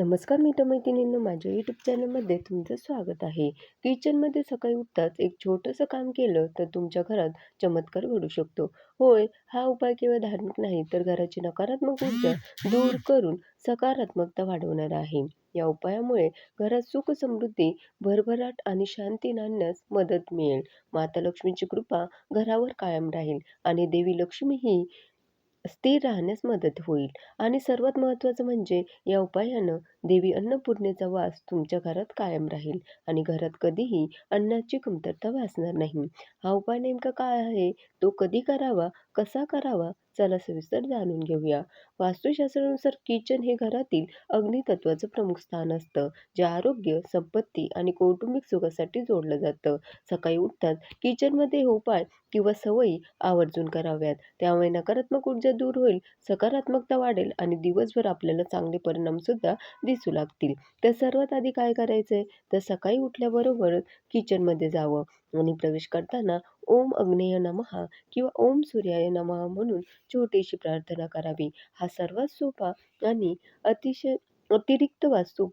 नमस्कार मित्रमैत्रिणींनो माझ्या यूट्यूब चॅनलमध्ये तुमचं स्वागत आहे. किचनमध्ये सकाळी उठताच एक छोटंसं काम केलं तर तुमच्या घरात चमत्कार घडू शकतो. होय हा उपाय केवळ धार्मिक नाही तर घराची नकारात्मक ऊर्जा दूर करून सकारात्मकता वाढवणार आहे. या उपायामुळे घरात सुख समृद्धी भरभराट आणि शांती आणण्यास मदत मिळेल. माता लक्ष्मीची कृपा घरावर कायम राहील आणि देवी लक्ष्मी ही स्थिर राहण्यास मदत होईल. आणि सर्वात महत्त्वाचं म्हणजे या उपायानं देवी अन्नपूर्णेचा वास तुमच्या घरात कायम राहील आणि घरात कधीही अन्नाची कमतरता भासणार नाही. हा उपाय नेमका काय आहे? तो कधी करावा? कसा करावा? चला सविस्तर जाणून घेऊया. वास्तुशास्त्रानुसार किचन हे घरातील अग्नितत्वाचं प्रमुख स्थान असतं जे आरोग्य संपत्ती आणि कौटुंबिक सुखासाठी जोडलं जातं. सकाळी उठताच किचनमध्ये उपाय किंवा सवयी आवर्जून कराव्यात. त्यामुळे नकारात्मक ऊर्जा दूर होईल सकारात्मकता वाढेल आणि दिवसभर आपल्याला चांगले परिणाम सुद्धा दिसू लागतील. तर सर्वात आधी काय करायचंय? तर सकाळी उठल्याबरोबरच किचनमध्ये जावं आणि प्रवेश करताना ओम अग्नेय नमः किंवा ओम सूर्याय नमः म्हणून छोटीशी प्रार्थना करावी. हा सर्वात सोपा आणि अतिशय अतिरिक्त वास्तू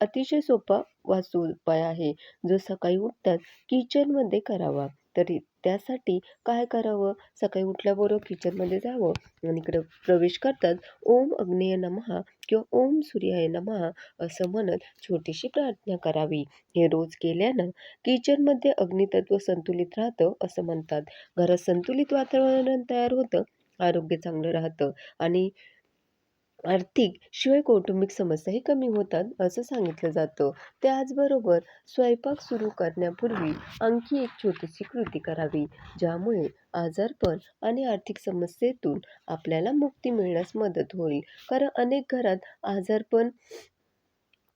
अतिशय सोपा वास्तू उपाय आहे. जो सकाळी उठताच किचनमध्ये करावा. तरी त्यासाठी काय करावं? सकाळी उठल्याबरोबर किचनमध्ये जावं आणि इकडं प्रवेश करताच ओम अग्नेय नमहा किंवा ओम सूर्याय नमः असं म्हणत छोटीशी प्रार्थना करावी. हे रोज केल्यानं किचनमध्ये अग्नितत्व संतुलित राहतं असं म्हणतात. घरात संतुलित वातावरण तयार होतं आरोग्य चांगलं राहतं आणि आर्थिक शिवाय कौटुंबिक समस्याही कमी होतात असं सांगितलं जातं. त्याचबरोबर स्वयंपाक सुरू करण्यापूर्वी आणखी एक छोटीशी कृती करावी ज्यामुळे आजारपण आणि आर्थिक समस्येतून आपल्याला मुक्ती मिळण्यास मदत होईल. कारण अनेक घरात आजारपण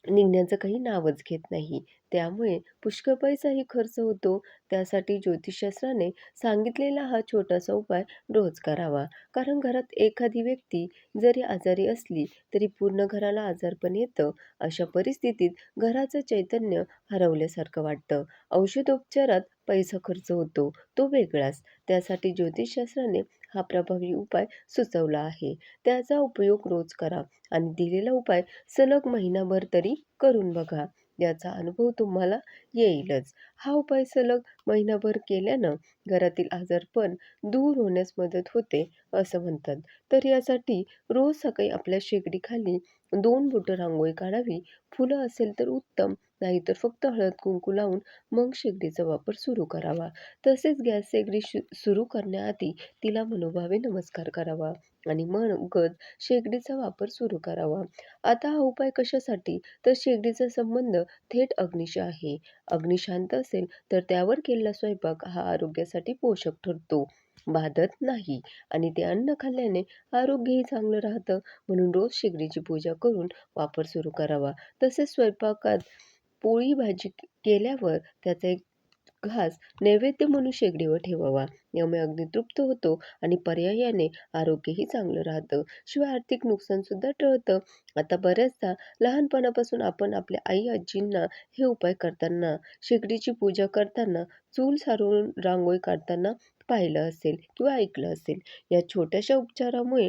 निघण्याचं काही नावच घेत नाही. त्यामुळे पुष्कळ पैसाही खर्च होतो. त्यासाठी ज्योतिषशास्त्राने सांगितलेला हा छोटासा उपाय रोज करावा. कारण घरात एखादी व्यक्ती जरी आजारी असली तरी पूर्ण घराला आजारपण येतं. अशा परिस्थितीत घराचं चैतन्य हरवल्यासारखं वाटतं. औषधोपचारात पैसा खर्च होतो. तो वेगळाच. त्यासाठी ज्योतिषशास्त्राने हा प्रभावी उपाय सुचवला आहे. त्याचा उपयोग रोज करा आणि दिलेला उपाय सलग महिनाभर तरी करून बघा. याचा अनुभव तुम्हाला येईलच. हा उपाय सलग महिनाभर केल्यानं घरातील आजारपण दूर होण्यास मदत होते असं म्हणतात. तर यासाठी रोज सकाळी आपल्या शेगडीखाली दोन बोटं रांगोळी काढावी. फुलं असेल तर उत्तम नाहीतर फक्त हळद कुंकू लावून मग शेगडीचा वापर सुरू करावा. तसेच गॅस शेगडी सुरू करण्याआधी तिला मनोभावे नमस्कार करावा आणि मगच शेगडीचा वापर सुरू करावा. आता हा उपाय कशासाठी? तर शेगडीचा संबंध थेट अग्निशी आहे. अग्नी शांत असेल तर त्यावर केलेला स्वयंपाक हा आरोग्यासाठी पोषक ठरतो. बाधत नाही आणि ते अन्न खाल्ल्याने आरोग्यही चांगलं राहतं. म्हणून रोज शेगडीची पूजा करून वापर सुरू करावा. तसेच स्वयंपाकात पोळी भाजी केल्यावर त्याचा एक घास नैवेद्य म्हणून शेगडीवर ठेवावा. यामुळे अगदी तृप्त होतो आणि पर्यायाने आरोग्यही चांगलं राहतं. शिवाय आर्थिक नुकसान सुद्धा टळतं. आता बऱ्याचदा लहानपणापासून आपण आपल्या आई आजींना हे उपाय करताना शेगडीची पूजा करताना चूल सारून रांगोळी काढताना पाहिलं असेल किंवा ऐकलं असेल. या छोट्याशा उपचारामुळे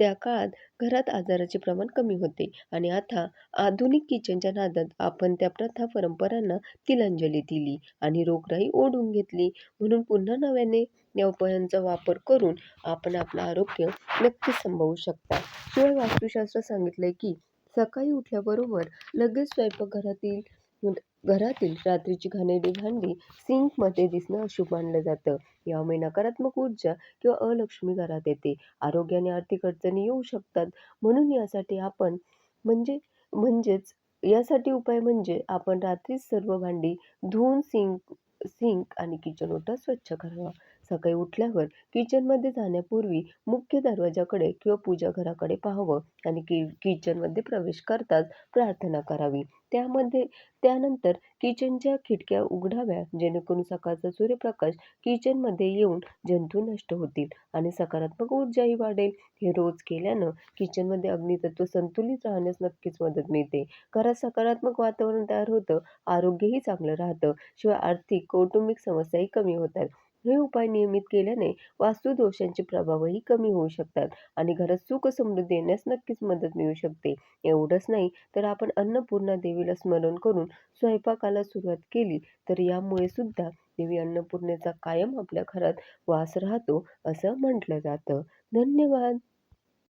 त्या काळात घरात आजाराचे प्रमाण कमी होते. आणि आता आधुनिक किचनच्या नादात आपण त्या प्रथा परंपरांना तिलांजली दिली आणि रोगराई ओढून घेतली. म्हणून पुन्हा नव्याने या उपायांचा वापर करून आपण आपलं आरोग्य नक्कीच संभवू शकता. शिवाय वास्तुशास्त्र सांगितलंय की सकाळी उठल्याबरोबर लगेच स्वयंपाकघरातील घरातील रात्रीची घाणेरडी भांडी सिंकमध्ये दिसणं अशुभ मानलं जातं. यामुळे नकारात्मक ऊर्जा किंवा अलक्ष्मी घरात येते. आरोग्य आणि आर्थिक अडचणी येऊ शकतात. म्हणून यासाठी आपण म्हणजे म्हणजेच यासाठी उपाय म्हणजे आपण रात्रीच सर्व भांडी धुवून सिंक सिंक आणि किचन ओटा स्वच्छ करावा. सकाळी उठल्यावर किचनमध्ये जाण्यापूर्वी मुख्य दरवाजाकडे किंवा पूजा घराकडे पाहावं आणि कि किचनमध्ये प्रवेश करताच प्रार्थना करावी. त्यामध्ये त्यानंतर किचनच्या खिडक्या उघडाव्या जेणेकरून सकाळचा सूर्यप्रकाश किचनमध्ये येऊन जंतू नष्ट होतील आणि सकारात्मक ऊर्जाही वाढेल. हे रोज केल्यानं किचनमध्ये अग्नितत्व संतुलित राहण्यास नक्कीच मदत मिळते. घरात सकारात्मक वातावरण तयार होतं आरोग्यही चांगलं राहतं शिवाय आर्थिक कौटुंबिक समस्याही कमी होतात. हे उपाय नियमित केल्याने वास्तुदोषांचे प्रभावही कमी होऊ शकतात आणि घरात सुख समृद्धी येण्यास नक्कीच मदत मिळू शकते. एवढंच नाही तर आपण अन्नपूर्णा देवीला स्मरण करून स्वयंपाकाला सुरुवात केली तर यामुळे सुद्धा देवी अन्नपूर्णेचा कायम आपल्या घरात वास राहतो असं म्हटलं जातं. धन्यवाद.